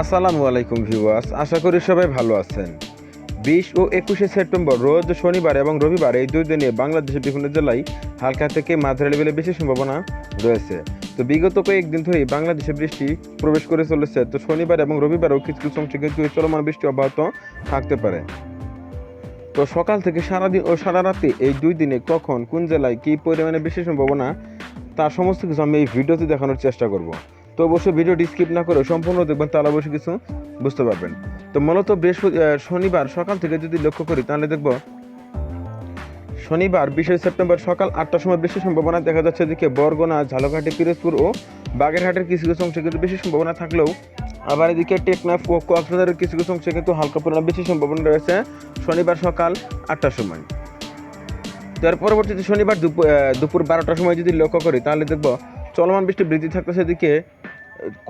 আসসালামু আলাইকুম ভিউয়ার্স, আশা করি সবাই ভালো আছেন। বিশ ও একুশে সেপ্টেম্বর, রোজ শনিবার এবং রবিবার এই দুই দিনে বাংলাদেশের বিভিন্ন জেলায় হালকা থেকে মাঝারি লেভেলে বেশি সম্ভাবনা রয়েছে। তো বিগত কয়েকদিন ধরেই বাংলাদেশে বৃষ্টি প্রবেশ করে চলেছে। তো শনিবার এবং রবিবারও কিছু কিছু অংশে কিন্তু চলমান বৃষ্টি অব্যাহত থাকতে পারে। তো সকাল থেকে সারাদিন ও সারা রাতে এই দুই দিনে কখন কোন জেলায় কী পরিমাণে বেশি সম্ভাবনা তার সমস্ত কিছু আমি এই ভিডিওতে দেখানোর চেষ্টা করব। তো অবশ্যই ভিডিওটি স্কিপ না করে সম্পূর্ণ দেখবেন, তাহলে অবশ্যই কিছু বুঝতে পারবেন। তো মূলত বৃহস্পতি শনিবার সকাল থেকে যদি লক্ষ্য করি, তাহলে দেখব শনিবার বিশে সেপ্টেম্বর সকাল আটটার সময় বেশি সম্ভাবনা দেখা যাচ্ছে এদিকে বরগুনা, ঝালকাঠি, পিরোজপুর ও বাগেরহাটের কিছু কিছু অংশে কিন্তু বেশি সম্ভাবনা থাকলেও আবার এদিকে টেকনাফ ও কক্সবাজারের কিছু কিছু অংশে কিন্তু হালকা পরিমাণে বেশি সম্ভাবনা রয়েছে শনিবার সকাল আটটার সময়। তার পরবর্তীতে শনিবার দুপুর বারোটার সময় যদি লক্ষ্য করি, তাহলে দেখব চলমান বৃষ্টি বৃদ্ধি থাকতেছে এদিকে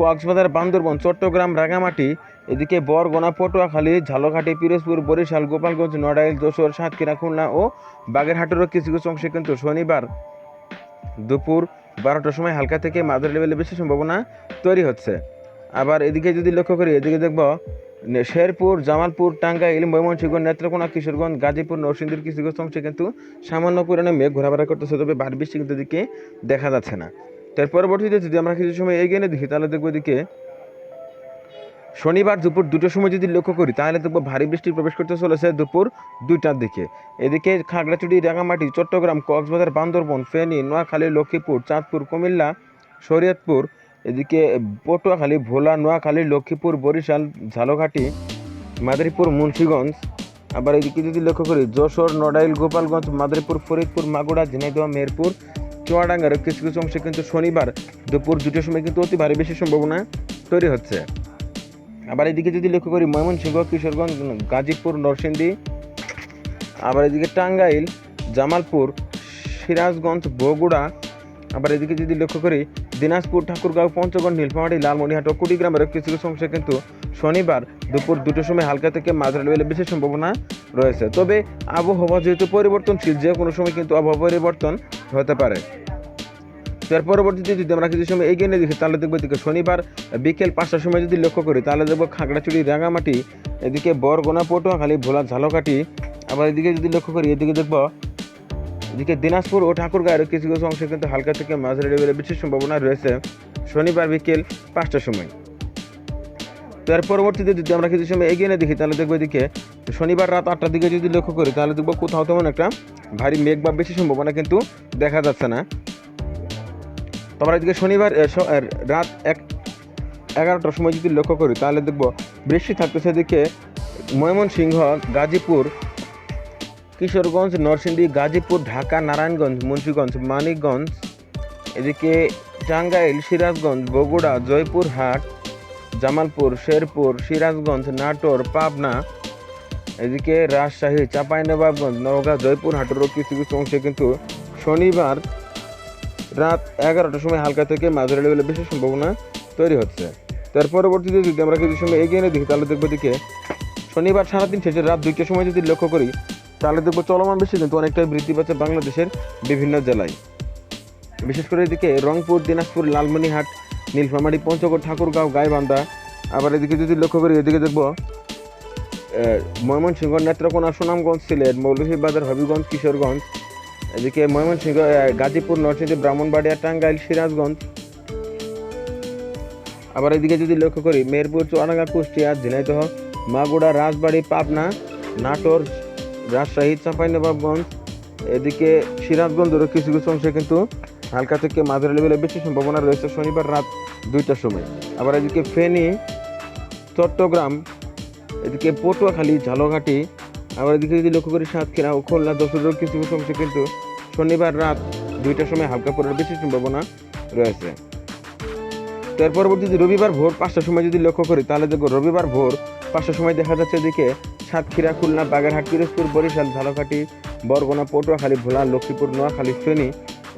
কক্সবাজার বান্দরবন, চট্টগ্রাম রাঙামাটি এদিকে বরগোনা, পটুয়াখালী, ঝালকাঠি, পিরোজপুর, বরিশাল, গোপালগঞ্জ, নড়াইল, যশোর, সাতক্ষীরা, খুলনা ও বাগেরহাটেরও কিছু কিছু অংশে কিন্তু শনিবার দুপুর বারোটার সময় হালকা থেকে মাঝারি লেভেলে বেশি সম্ভাবনা তৈরি হচ্ছে। আবার এদিকে যদি লক্ষ্য করি, এদিকে দেখব শেরপুর, জামালপুর, টাঙ্গাইল, ময়মনসিংহ, নেত্রকোনা, কিশোরগঞ্জ, গাজীপুর, নরসিংদীর কিছু কিছু অংশে কিন্তু সামান্য পরিমাণে মেঘ ঘোরাফেরা করতেছে, তবে ভারী বৃষ্টি কিন্তু এদিকে দেখা যাচ্ছে না। তার পরবর্তীতে যদি আমরা কিছু সময় এগিয়ে নিয়ে দেখি, তাহলে দেখব এদিকে শনিবার দুপুর দুটোর সময় যদি লক্ষ্য করি, তাহলে দেখব ভারী বৃষ্টি প্রবেশ করতে চলেছে দুপুর দুইটার দিকে। এদিকে খাগড়াছড়ি রাঙামাটি চট্টগ্রাম, কক্সবাজার, বান্দরবন, ফেনী, নোয়াখালী, লক্ষ্মীপুর, চাঁদপুর, কুমিল্লা, শরীয়তপুর, এদিকে পটুয়াখালী, ভোলা, নোয়াখালী, লক্ষ্মীপুর, বরিশাল, ঝালকাঠি, মাদারীপুর, মুন্সীগঞ্জ। আবার এদিকে যদি লক্ষ্য করি, যশোর, নড়াইল, গোপালগঞ্জ, মাদারীপুর, ফরিদপুর মাগুড়া ঝিনাইদহ, মেহেরপুর চুয়াডাঙ্গার কিছু কিছু অংশে কিন্তু শনিবার দুপুর দুটোর সময় কিন্তু অতি ভারী বেশি সম্ভাবনা তৈরি হচ্ছে। আবার এদিকে যদি লক্ষ্য করি, ময়মনসিংহ, কিশোরগঞ্জ, গাজীপুর, নরসিংদী, আবার এদিকে টাঙ্গাইল, জামালপুর, সিরাজগঞ্জ, বগুড়া, আবার এদিকে যদি লক্ষ্য করি, দিনাজপুর, ঠাকুরগাঁও, পঞ্চগড়, নীলফামারী লালমনিহাট ও কুড়িগ্রামের কিছু কিছু অংশে কিন্তু শনিবার দুপুর দুটোর সময় হালকা থেকে মাঝারি লেভেলে বেশি সম্ভাবনা রয়েছে। তবে আবহাওয়া যেহেতু পরিবর্তনশীল, যে কোনো সময় কিন্তু আবহাওয়া পরিবর্তন হতে পারে। তার পরবর্তীতে যদি আমরা কিছু সময় এগিয়ে নিয়ে দেখি, তাহলে দেখব এদিকে শনিবার বিকেল পাঁচটার সময় যদি লক্ষ্য করি, তাহলে দেখব খাগড়াছড়ি রাঙামাটি এদিকে বরগোনা, পটুয়াখালী, ভোলা, ঝালকাঠি। আবার এদিকে যদি লক্ষ্য করি, এদিকে দেখব এদিকে দিনাজপুর ও ঠাকুরগাঁয়ের কিছু কিছু অংশে কিন্তু হালকা থেকে মাঝারি লেভেলে বেশি সম্ভাবনা রয়েছে শনিবার বিকেল পাঁচটার সময়। তো এর পরবর্তীতে যদি আমরা কিছু সময় এগিয়ে নিয়ে দেখি, তাহলে দেখব এদিকে শনিবার রাত আটটার দিকে যদি লক্ষ্য করি, তাহলে দেখব কোথাও তেমন একটা ভারী মেঘ বা বেশি সম্ভাবনা কিন্তু দেখা যাচ্ছে না। তারপর এদিকে শনিবার রাত এক, এগারোটার সময় যদি লক্ষ্য করি, তাহলে দেখব বৃষ্টি থাকতেছে এদিকে ময়মনসিংহ, গাজীপুর, কিশোরগঞ্জ, নরসিংদী, গাজীপুর, ঢাকা, নারায়ণগঞ্জ, মুন্সীগঞ্জ, মানিকগঞ্জ, এদিকে টাঙ্গাইল, সিরাজগঞ্জ, বগুড়া, জয়পুরহাট জামালপুর, শেরপুর, সিরাজগঞ্জ, নাটোর, পাবনা, এদিকে রাজশাহী, চাঁপাইনবাবগঞ্জ, নওগাঁ জয়পুরহাটেরও কিছু কিছু অংশে কিন্তু শনিবার রাত এগারোটার সময় হালকা থেকে মাঝারি লেভেলে বেশি সম্ভাবনা তৈরি হচ্ছে। তার পরবর্তীতে যদি আমরা কিছু সময় এগিয়ে নিয়ে দেখি, তাহলে দেখব দিকে শনিবার সারাদিন শেষে রাত দুইটার সময় যদি লক্ষ্য করি, তাহলে দেখব চলমান বেশি কিন্তু অনেকটাই বৃদ্ধি পাচ্ছে বাংলাদেশের বিভিন্ন জেলায়। বিশেষ করে এদিকে রংপুর, দিনাজপুর লালমনিহাট নীলফামারী পঞ্চগড় ঠাকুরগাঁও গাইবান্ধা আবার এদিকে যদি লক্ষ্য করি, এদিকে দেখব ময়মনসিংহ নেত্রকোনা সুনামগঞ্জ, সিলেট, মৌলভীবাজার, হবিগঞ্জ, কিশোরগঞ্জ। এদিকে ময়মনসিংহ গাজীপুর, নরসিংদী, ব্রাহ্মণবাড়িয়া, টাঙ্গাইল, সিরাজগঞ্জ। আবার এদিকে যদি লক্ষ্য করি, মেহেরপুর, চুয়াডাঙ্গা, কুষ্টিয়া, ঝিনাইদহ মাগুড়া রাজবাড়ী, পাবনা, নাটোর, রাজশাহী, চাঁপাইনবাবগঞ্জ। এদিকে সিরাজগঞ্জেরও কিছু কিছু অংশে কিন্তু হালকা থেকে মাঝারি লেভেলে বেশি সম্ভাবনা রয়েছে শনিবার রাত দুইটার সময়। আবার এদিকে ফেনী, চট্টগ্রাম, এদিকে পটুয়াখালী, ঝালকাঠি, আবার এদিকে যদি লক্ষ্য করি সাতক্ষীরা ও খুলনা দশরের কিছু কিছু অংশে কিন্তু শনিবার রাত দুইটার সময় হালকা পড়ার বেশি সম্ভাবনা রয়েছে। তার যদি রবিবার ভোর পাঁচটার সময় যদি লক্ষ্য করি, তাহলে দেখো রবিবার ভোর পাঁচটার সময় দেখা যাচ্ছে এদিকে সাতক্ষীরা, খুলনা, বাগেরহাট, পিরোজপুর, বরিশাল, ঝালকাঠি, বরগুনা, পটুয়াখালী, ভোলা, লক্ষ্মীপুর, নোয়াখালী, ফেনী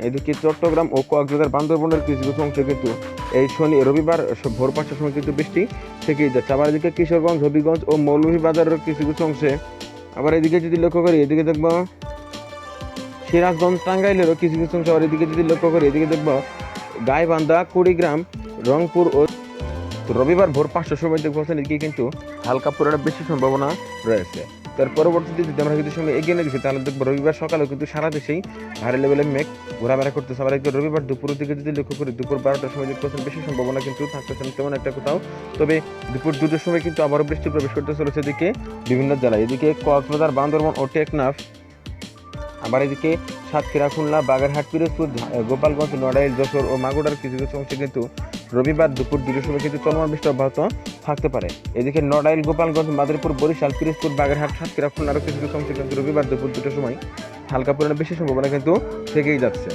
এদিকে চট্টগ্রাম ও কক্সবাজার বান্দরবনের কিছু কিছু অংশে কিন্তু এই শনি রবিবার ভোর পাঁচটার সময় কিন্তু বৃষ্টি থেকেই যাচ্ছে। আবার এদিকে কিশোরগঞ্জ, হবিগঞ্জ ও মৌলভীবাজারের কিছু কিছু অংশে। আবার এদিকে যদি লক্ষ্য করি, এদিকে দেখব সিরাজগঞ্জ, টাঙ্গাইলেরও কিছু কিছু অংশ। আবার এদিকে যদি লক্ষ্য করি, এদিকে দেখব গাইবান্ধা, কুড়িগ্রাম, রংপুর ও রবিবার ভোর পাঁচটার সময় দেখব এদিকে কিন্তু হালকা পরিমাণে বেশি সম্ভাবনা রয়েছে। তার পরবর্তীতে যদি আমরা কিছু সময় এগিয়ে নিয়ে তাহলে দেখব রবিবার সকালেও কিন্তু সারা দেশেই ভারী লেভেলের মেঘ ঘোরাফেরা করতেছে। আবার একটু রবিবার দুপুরের দিকে যদি লক্ষ্য করি, দুপুর বারোটার সময় দেখতে পাচ্ছেন বেশি সম্ভাবনা কিন্তু থাকতেছে তেমন একটা কোথাও। তবে দুপুর দুটোর সময় কিন্তু আবারও বৃষ্টি প্রবেশ করতে চলেছে এদিকে বিভিন্ন জেলায়। এদিকে কক্সবাজার, বান্দরবন ও টেকনাফ। আবার এদিকে সাতক্ষীরা, খুলনা, বাগেরহাট, পিরোজপুর গোপালগঞ্জ, নড়াইল, যশোর ও মাগুরার কিছু কিছু অংশে কিন্তু রবিবার দুপুর দুটোর সময় কিন্তু চলমান বৃষ্টি অব্যাহত থাকতে পারে। এদিকে নড়াইল, গোপালগঞ্জ, মাদারীপুর, বরিশাল, পিরোজপুর, বাগেরহাট, সাতক্ষীরা খুলনারও কিছু কিছু অংশে কিন্তু রবিবার দুপুর দুটোর সময় হালকা পরিমাণে বেশি সম্ভাবনা কিন্তু থেকেই যাচ্ছে।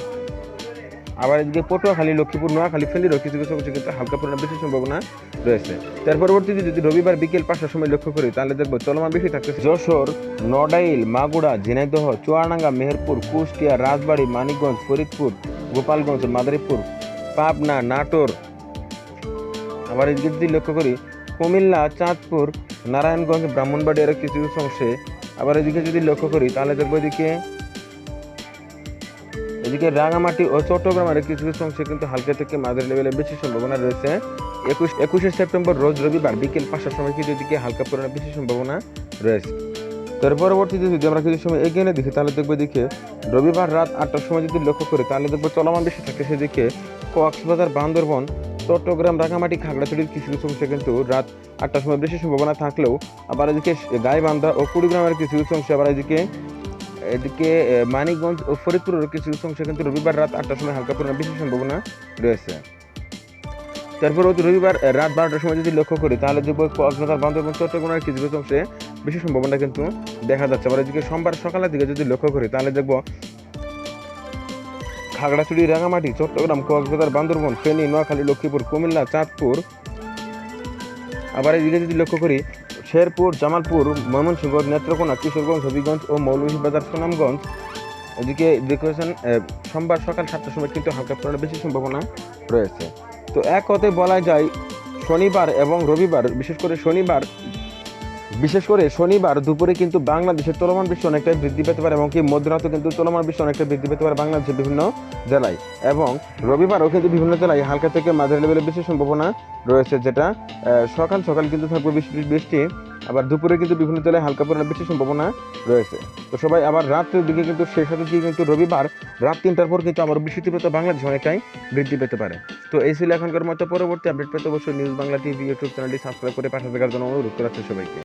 আবার এদিকে পটুয়াখালী, লক্ষ্মীপুর, নোয়াখালী ফেলিরও কিছু কিছু অংশে কিন্তু হালকা পরিমাণে বেশি সম্ভাবনা রয়েছে। তার পরবর্তীতে যদি রবিবার বিকেল পাঁচটার সময় লক্ষ্য করি, তাহলে দেখব চলমান বেশি থাকতেছে যশোর, নড়াইল মাগুড়া ঝিনাইদহ, চুয়াডাঙ্গা, মেহেরপুর, কুষ্টিয়া, রাজবাড়ী, মানিকগঞ্জ, ফরিদপুর, গোপালগঞ্জ, মাদারীপুর, পাবনা, নাটোর আবার এদিকে যদি লক্ষ্য করি, কুমিল্লা, চাঁদপুর, নারায়ণগঞ্জ ব্রাহ্মণবাড়ি ব্রাহ্মণবাড়িয়ার কিছু কিছু অংশে। আবার এদিকে যদি লক্ষ্য করি, তাহলে দেখব এদিকে এদিকে রাঙামাটি ও চট্টগ্রামের কিছু কিছু অংশে কিন্তু হালকা থেকে মাঝারি লেভেলে বেশি সম্ভাবনা রয়েছে। একুশ একুশে সেপ্টেম্বর রোজ রবিবার বিকেল পাঁচটার সময় কিন্তু এদিকে হালকা পরিমাণে বেশি সম্ভাবনা রয়েছে। তার পরবর্তীতে যদি আমরা কিছু সময় এগিয়ে নিয়ে দেখি, তাহলে দেখব এদিকে রবিবার রাত আটটার সময় যদি লক্ষ্য করি, তাহলে দেখব চলমান বেশি থাকে সেদিকে কক্সবাজার, বান্দরবন চট্টগ্রাম রাঙামাটি খাগড়াছড়ির কিছু কিছু অংশে কিন্তু রাত আটটার সময় বেশি সম্ভাবনা থাকলেও আবার এদিকে গাইবান্ধা ও কুড়িগ্রামের কিছু কিছু অংশে আবার এদিকে এদিকে মানিকগঞ্জ ও ফরিদপুরের কিছু কিছু অংশে কিন্তু রবিবার রাত আটটার সময় হালকা পরিমাণে বেশি সম্ভাবনা রয়েছে। তারপর রবিবার রাত বারোটার সময় যদি লক্ষ্য করি, তাহলে দেখব কক্সবাজার, বান্দরবন, চট্টগ্রামের কিছু কিছু অংশে বেশি সম্ভাবনা কিন্তু দেখা যাচ্ছে। আবার এদিকে সোমবার সকালের দিকে যদি লক্ষ্য করি, তাহলে দেখব খাগড়াছড়ি, রাঙামাটি, চট্টগ্রাম, কক্সবাজার, বান্দরবন, ফেনী, নোয়াখালী, লক্ষ্মীপুর, কুমিল্লা, চাঁদপুর। আবার এদিকে যদি লক্ষ্য করি, শেরপুর, জামালপুর, ময়মনসিংহ, নেত্রকোনা, কিশোরগঞ্জ, হবিগঞ্জ ও মৌলভীবাজার, সুনামগঞ্জ। এদিকে দেখেছেন সোমবার সকাল সাতটার সময় কিন্তু হালকা পরিমাণে বেশি সম্ভাবনা রয়েছে। তো এক কথায় বলা যায়, শনিবার এবং রবিবার, বিশেষ করে শনিবার বিশেষ করে শনিবার দুপুরে কিন্তু বাংলাদেশের চলমান বৃষ্টি অনেকটাই বৃদ্ধি পেতে পারে এবং কি মধ্যরাতে কিন্তু চলমান বৃষ্টি অনেকটা বৃদ্ধি পেতে পারে বাংলাদেশের বিভিন্ন জেলায়। এবং রবিবারও কিন্তু বিভিন্ন জেলায় হালকা থেকে মাঝারি লেভেলের বেশি সম্ভাবনা রয়েছে, যেটা সকাল সকাল কিন্তু থাকবে বৃষ্টি বৃষ্টি, আবার দুপুরে কিন্তু বিভিন্ন জেলায় হালকা পরিমাণে বেশি সম্ভাবনা রয়েছে। তো সবাই আবার রাত্রের দিকে কিন্তু শেষ সাথে দিকে কিন্তু রবিবার রাত তিনটার পর কিন্তু আবার বৃষ্টি তীব্রতা বাংলাদেশ অনেকটাই বৃদ্ধি পেতে পারে। তো এই ছিল এখনকার মতো পরবর্তী আপডেট পেতে অবশ্যই নিউজ বাংলা টিভি ইউটিউব চ্যানেলটি সাবস্ক্রাইব করে পাশে থাকার জন্য অনুরোধ করাচ্ছে সবাইকে।